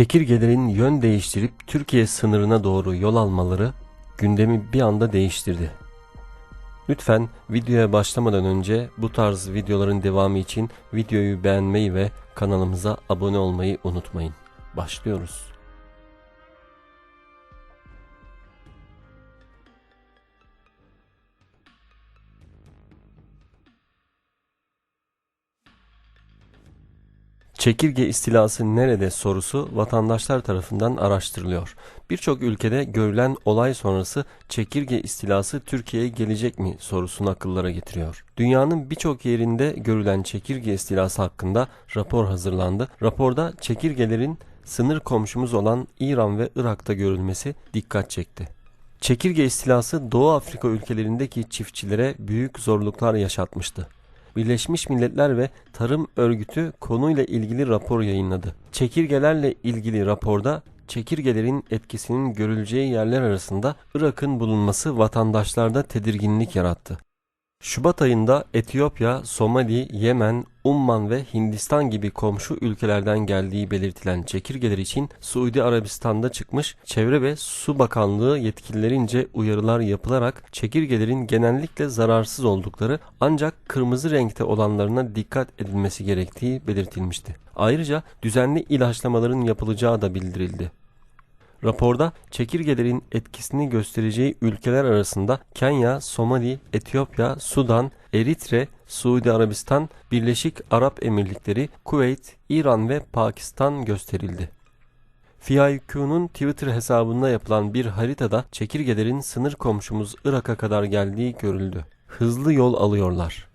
Çekirgelerin yön değiştirip Türkiye sınırına doğru yol almaları gündemi bir anda değiştirdi. Lütfen videoya başlamadan önce bu tarz videoların devamı için videoyu beğenmeyi ve kanalımıza abone olmayı unutmayın. Başlıyoruz. Çekirge istilası nerede sorusu vatandaşlar tarafından araştırılıyor. Birçok ülkede görülen olay sonrası çekirge istilası Türkiye'ye gelecek mi sorusunu akıllara getiriyor. Dünyanın birçok yerinde görülen çekirge istilası hakkında rapor hazırlandı. Raporda çekirgelerin sınır komşumuz olan İran ve Irak'ta görülmesi dikkat çekti. Çekirge istilası Doğu Afrika ülkelerindeki çiftçilere büyük zorluklar yaşatmıştı. Birleşmiş Milletler ve Tarım Örgütü konuyla ilgili rapor yayınladı. Çekirgelerle ilgili raporda çekirgelerin etkisinin görüleceği yerler arasında Irak'ın bulunması vatandaşlarda tedirginlik yarattı. Şubat ayında Etiyopya, Somali, Yemen, Umman ve Hindistan gibi komşu ülkelerden geldiği belirtilen çekirgeler için Suudi Arabistan'da çıkmış Çevre ve Su Bakanlığı yetkililerince uyarılar yapılarak çekirgelerin genellikle zararsız oldukları ancak kırmızı renkte olanlarına dikkat edilmesi gerektiği belirtilmişti. Ayrıca düzenli ilaçlamaların yapılacağı da bildirildi. Raporda çekirgelerin etkisini göstereceği ülkeler arasında Kenya, Somali, Etiyopya, Sudan, Eritre, Suudi Arabistan, Birleşik Arap Emirlikleri, Kuveyt, İran ve Pakistan gösterildi. FIAQ'nun Twitter hesabında yapılan bir haritada çekirgelerin sınır komşumuz Irak'a kadar geldiği görüldü. Hızlı yol alıyorlar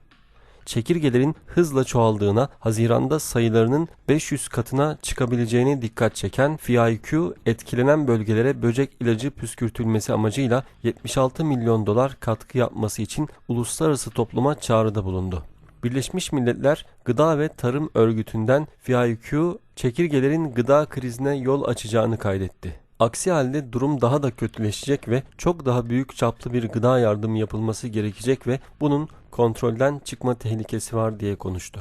çekirgelerin hızla çoğaldığına, Haziran'da sayılarının 500 katına çıkabileceğine dikkat çeken FIQ, etkilenen bölgelere böcek ilacı püskürtülmesi amacıyla 76 milyon dolar katkı yapması için uluslararası topluma çağrıda bulundu. Birleşmiş Milletler Gıda ve Tarım Örgütü'nden FIQ, çekirgelerin gıda krizine yol açacağını kaydetti. Aksi halde durum daha da kötüleşecek ve çok daha büyük çaplı bir gıda yardımı yapılması gerekecek ve bunun kontrolden çıkma tehlikesi var diye konuştu.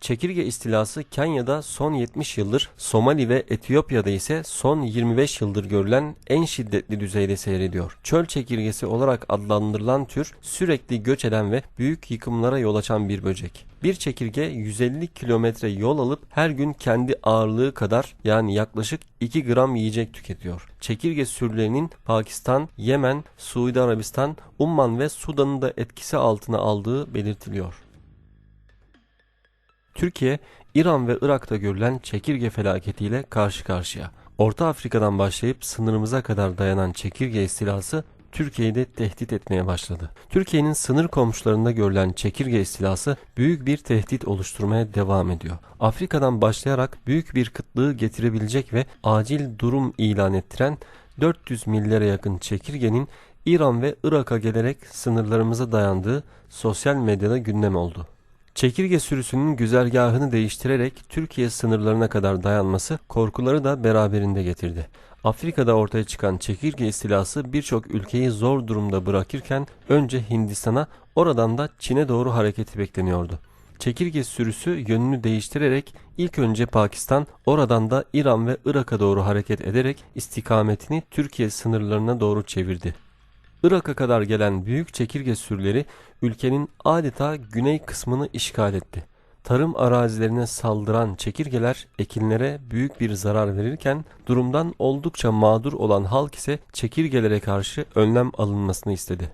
Çekirge istilası Kenya'da son 70 yıldır, Somali ve Etiyopya'da ise son 25 yıldır görülen en şiddetli düzeyde seyrediyor. Çöl çekirgesi olarak adlandırılan tür sürekli göç eden ve büyük yıkımlara yol açan bir böcek. Bir çekirge 150 kilometre yol alıp her gün kendi ağırlığı kadar yani yaklaşık 2 gram yiyecek tüketiyor. Çekirge sürülerinin Pakistan, Yemen, Suudi Arabistan, Umman ve Sudan'ı da etkisi altına aldığı belirtiliyor. Türkiye, İran ve Irak'ta görülen çekirge felaketiyle karşı karşıya. Orta Afrika'dan başlayıp sınırımıza kadar dayanan çekirge istilası Türkiye'yi de tehdit etmeye başladı. Türkiye'nin sınır komşularında görülen çekirge istilası büyük bir tehdit oluşturmaya devam ediyor. Afrika'dan başlayarak büyük bir kıtlığı getirebilecek ve acil durum ilan ettiren 400 milyara yakın çekirgenin İran ve Irak'a gelerek sınırlarımıza dayandığı sosyal medyada gündem oldu. Çekirge sürüsünün güzergahını değiştirerek Türkiye sınırlarına kadar dayanması korkuları da beraberinde getirdi. Afrika'da ortaya çıkan çekirge istilası birçok ülkeyi zor durumda bırakırken önce Hindistan'a oradan da Çin'e doğru hareketi bekleniyordu. Çekirge sürüsü yönünü değiştirerek ilk önce Pakistan, oradan da İran ve Irak'a doğru hareket ederek istikametini Türkiye sınırlarına doğru çevirdi. Irak'a kadar gelen büyük çekirge sürüleri ülkenin adeta güney kısmını işgal etti. Tarım arazilerine saldıran çekirgeler ekinlere büyük bir zarar verirken durumdan oldukça mağdur olan halk ise çekirgelere karşı önlem alınmasını istedi.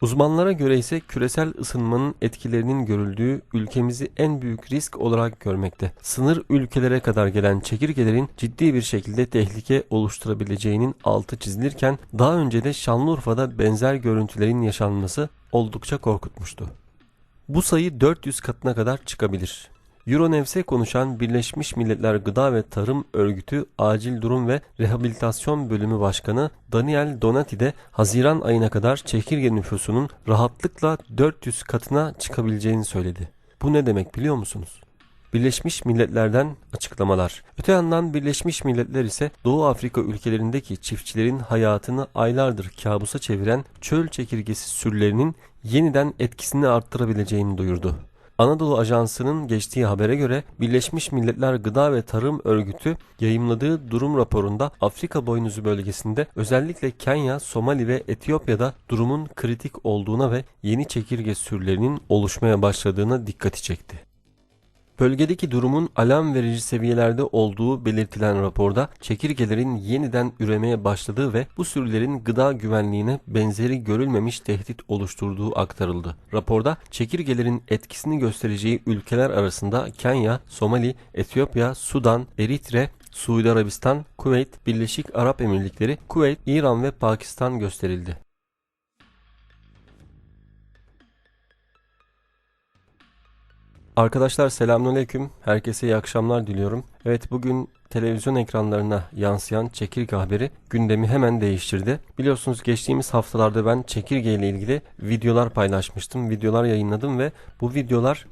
Uzmanlara göre ise küresel ısınmanın etkilerinin görüldüğü ülkemizi en büyük risk olarak görmekte. Sınır ülkelere kadar gelen çekirgelerin ciddi bir şekilde tehlike oluşturabileceğinin altı çizilirken daha önce de Şanlıurfa'da benzer görüntülerin yaşanması oldukça korkutmuştu. Bu sayı 400 katına kadar çıkabilir. Euronevs'e konuşan Birleşmiş Milletler Gıda ve Tarım Örgütü Acil Durum ve Rehabilitasyon Bölümü Başkanı Daniel Donati de Haziran ayına kadar çekirge nüfusunun rahatlıkla 400 katına çıkabileceğini söyledi. Bu ne demek biliyor musunuz? Birleşmiş Milletler'den açıklamalar. Öte yandan Birleşmiş Milletler ise Doğu Afrika ülkelerindeki çiftçilerin hayatını aylardır kabusa çeviren çöl çekirgesi sürülerinin yeniden etkisini arttırabileceğini duyurdu. Anadolu Ajansı'nın geçtiği habere göre Birleşmiş Milletler Gıda ve Tarım Örgütü yayımladığı durum raporunda Afrika boynuzu bölgesinde özellikle Kenya, Somali ve Etiyopya'da durumun kritik olduğuna ve yeni çekirge sürülerinin oluşmaya başladığına dikkati çekti. Bölgedeki durumun alarm verici seviyelerde olduğu belirtilen raporda çekirgelerin yeniden üremeye başladığı ve bu sürülerin gıda güvenliğine benzeri görülmemiş tehdit oluşturduğu aktarıldı. Raporda çekirgelerin etkisini göstereceği ülkeler arasında Kenya, Somali, Etiyopya, Sudan, Eritre, Suudi Arabistan, Kuveyt, Birleşik Arap Emirlikleri, Kuveyt, İran ve Pakistan gösterildi. Arkadaşlar selamünaleyküm. Herkese iyi akşamlar diliyorum. Evet bugün televizyon ekranlarına yansıyan çekirge haberi gündemi hemen değiştirdi. Biliyorsunuz geçtiğimiz haftalarda ben çekirge ile ilgili videolar paylaşmıştım. Videolar yayınladım ve bu videolar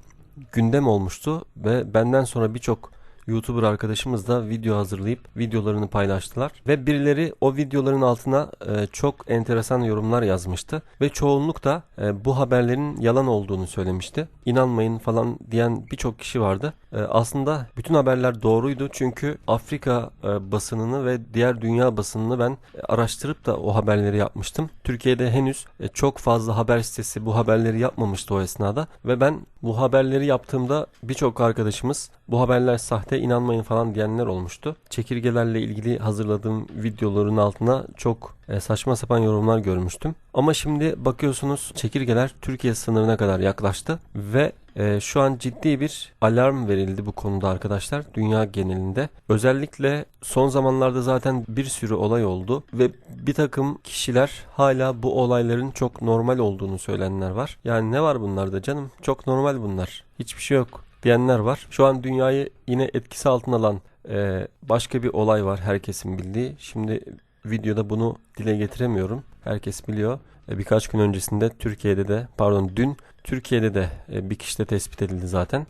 gündem olmuştu ve benden sonra birçok YouTuber arkadaşımız da video hazırlayıp videolarını paylaştılar. Ve birileri o videoların altına e, çok enteresan yorumlar yazmıştı. Ve çoğunluk da e, bu haberlerin yalan olduğunu söylemişti. İnanmayın falan diyen birçok kişi vardı. E, aslında bütün haberler doğruydu. Çünkü Afrika e, basınını ve diğer dünya basınını ben araştırıp da o haberleri yapmıştım. Türkiye'de henüz e, çok fazla haber sitesi bu haberleri yapmamıştı o esnada. Ve ben bu haberleri yaptığımda birçok arkadaşımız bu haberler sahte inanmayın falan diyenler olmuştu. Çekirgelerle ilgili hazırladığım videoların altına çok e, saçma sapan yorumlar görmüştüm. Ama şimdi bakıyorsunuz çekirgeler Türkiye sınırına kadar yaklaştı ve e, şu an ciddi bir alarm verildi bu konuda arkadaşlar dünya genelinde. Özellikle son zamanlarda zaten bir sürü olay oldu ve bir takım kişiler hala bu olayların çok normal olduğunu söyleyenler var. Yani ne var bunlarda canım? Çok normal bunlar. Hiçbir şey yok diyenler var. Şu an dünyayı yine etkisi altına alan e, başka bir olay var herkesin bildiği. Şimdi videoda bunu dile getiremiyorum. Herkes biliyor. E, birkaç gün öncesinde Türkiye'de de pardon dün Türkiye'de de e, bir kişide tespit edildi zaten.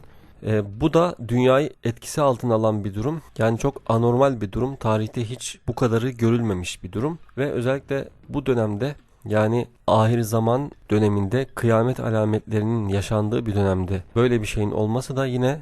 E, bu da dünyayı etkisi altına alan bir durum. Yani çok anormal bir durum. Tarihte hiç bu kadarı görülmemiş bir durum. Ve özellikle bu dönemde yani ahir zaman döneminde kıyamet alametlerinin yaşandığı bir dönemde böyle bir şeyin olması da yine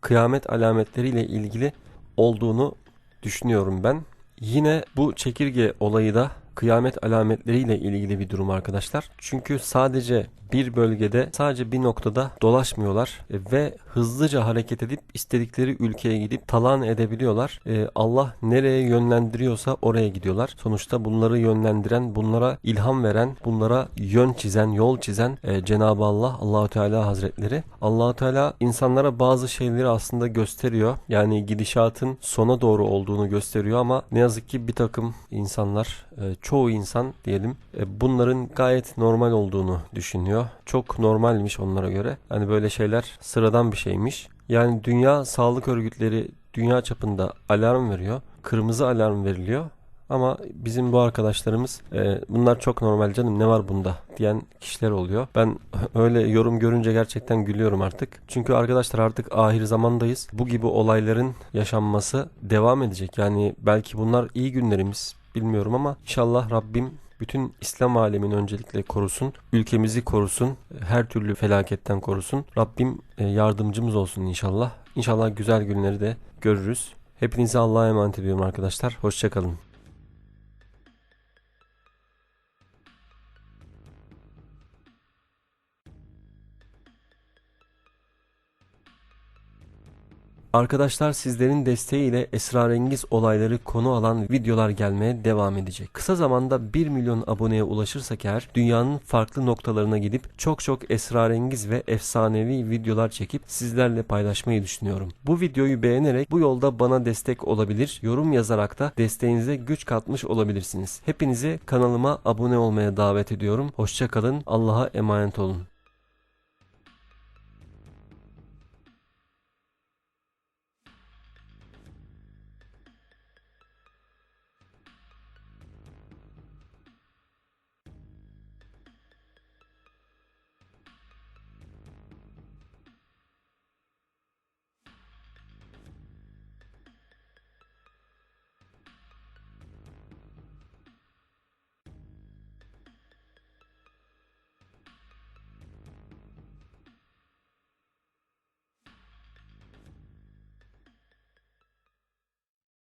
kıyamet alametleriyle ilgili olduğunu düşünüyorum ben. Yine bu çekirge olayı da kıyamet alametleriyle ilgili bir durum arkadaşlar. Çünkü sadece bir bölgede sadece bir noktada dolaşmıyorlar ve hızlıca hareket edip istedikleri ülkeye gidip talan edebiliyorlar. Ee, Allah nereye yönlendiriyorsa oraya gidiyorlar. Sonuçta bunları yönlendiren, bunlara ilham veren, bunlara yön çizen, yol çizen e, Cenab-ı Allah, Allahu Teala Hazretleri. Allahu Teala insanlara bazı şeyleri aslında gösteriyor. Yani gidişatın sona doğru olduğunu gösteriyor ama ne yazık ki bir takım insanlar, e, çoğu insan diyelim, e, bunların gayet normal olduğunu düşünüyor oluyor. Çok normalmiş onlara göre. Hani böyle şeyler sıradan bir şeymiş. Yani Dünya Sağlık Örgütleri dünya çapında alarm veriyor. Kırmızı alarm veriliyor. Ama bizim bu arkadaşlarımız e, bunlar çok normal canım ne var bunda diyen kişiler oluyor. Ben öyle yorum görünce gerçekten gülüyorum artık. Çünkü arkadaşlar artık ahir zamandayız. Bu gibi olayların yaşanması devam edecek. Yani belki bunlar iyi günlerimiz bilmiyorum ama inşallah Rabbim bütün İslam alemini öncelikle korusun, ülkemizi korusun, her türlü felaketten korusun. Rabbim e, yardımcımız olsun inşallah. İnşallah güzel günleri de görürüz. Hepinize Allah'a emanet ediyorum arkadaşlar. Hoşçakalın. Arkadaşlar sizlerin desteğiyle esrarengiz olayları konu alan videolar gelmeye devam edecek. Kısa zamanda 1 milyon aboneye ulaşırsak eğer dünyanın farklı noktalarına gidip çok çok esrarengiz ve efsanevi videolar çekip sizlerle paylaşmayı düşünüyorum. Bu videoyu beğenerek bu yolda bana destek olabilir, yorum yazarak da desteğinize güç katmış olabilirsiniz. Hepinizi kanalıma abone olmaya davet ediyorum. Hoşçakalın, Allah'a emanet olun.